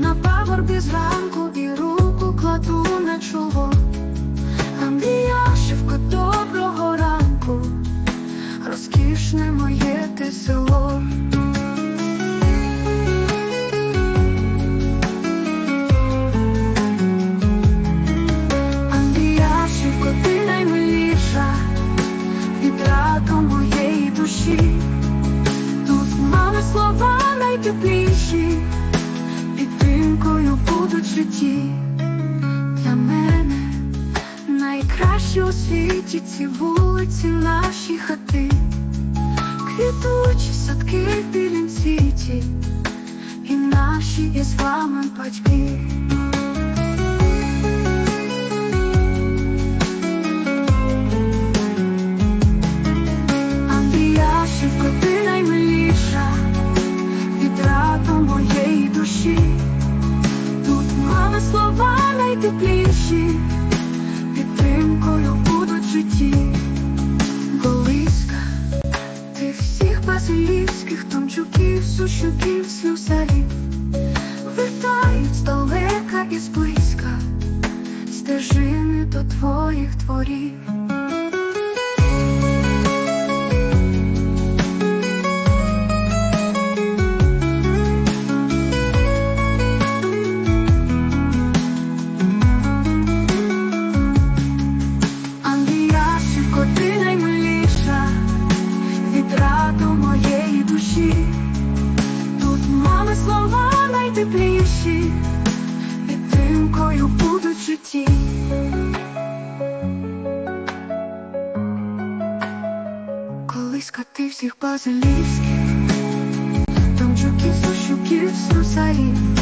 На пагорбі зранку і руку кладу на чоло. А Андріяшівко, доброго ранку, розкішне моє ти село. Андріяшівко, ти наймиліша, відрада моєї душі. Тут мами слова найтепліші, будуть в житті. Для мене найкраще у світі ці вулиці, наші хати, квітучі садки в білім світі, і наші із вами батьки. Андріяшівко, ти наймиліша, відрада моєї душі. Слова найтепліші, підтримкою будуть житті. Колиска, ти всіх базилівських, томчуків, сущуків, слюсарів, витають здалека і зблизька, стежини до твоїх творів. Найтепліші, підтримкою будуть житті. Колись ти всіх базилівських, жуків, сушуків, слюсарів,